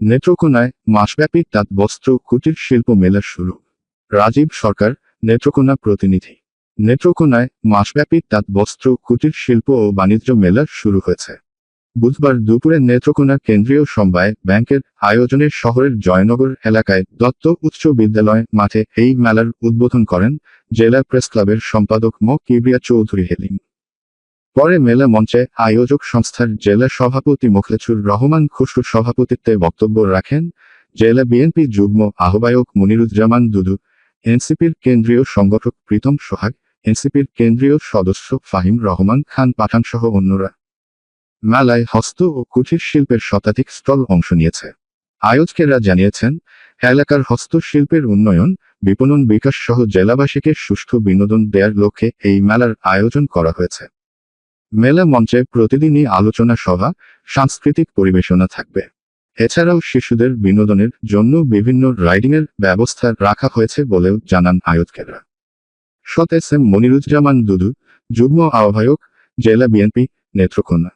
নেত্রকোনায় মাসব্যাপী তাঁত বস্ত্র কুটির শিল্প মেলা শুরু। রাজীব সরকার, নেত্রকোনা প্রতিনিধি। নেত্রকোনায় মাসব্যাপী তাঁত বস্ত্র কুটির শিল্প ও বাণিজ্য মেলা শুরু হয়েছে। বুধবার দুপুরে নেত্রকোনা কেন্দ্রীয় সমবায় ব্যাংকের আয়োজনে শহরের জয়নগর এলাকায় দত্ত উচ্চ বিদ্যালয় মাঠে এই মেলার উদ্বোধন করেন জেলা প্রেস ক্লাবের সম্পাদক ম. কিবরিয়া চৌধুরী হেলিম। পরে মেলা মঞ্চে আয়োজক সংস্থার জেলা সভাপতি মোখলেছুর রহমান খুশরুর সভাপতিত্বে বক্তব্য রাখেন জেলা বিএনপি যুগ্ম আহ্বায়ক মনিরুজ্জামান দুদু, এনসিপির কেন্দ্রীয় সংগঠক প্রীতম সোহাগ, এনসিপির কেন্দ্রীয় সদস্য ফাহিম রহমান খান পাঠান সহ অন্যরা। মেলায় হস্ত ও কুটির শিল্পের শতাধিক স্টল অংশ নিয়েছে। আয়োজকেরা জানিয়েছেন, এলাকার হস্তশিল্পের উন্নয়ন, বিপণন বিকাশ সহ জেলাবাসীকে সুষ্ঠু বিনোদন দেওয়ার লক্ষ্যে এই মেলার আয়োজন করা হয়েছে। মেলা মঞ্চে প্রতিদিনই আলোচনা সভা, সাংস্কৃতিক পরিবেশনা থাকবে। এছাড়াও শিশুদের বিনোদনের জন্য বিভিন্ন রাইডিংয়ের ব্যবস্থা রাখা হয়েছে বলেও জানান আয়োজকেরা সতেজ এম মনিরুজ্জামান দুদু, যুগ্ম আহ্বায়ক, জেলা বিএনপি নেত্রকোনা।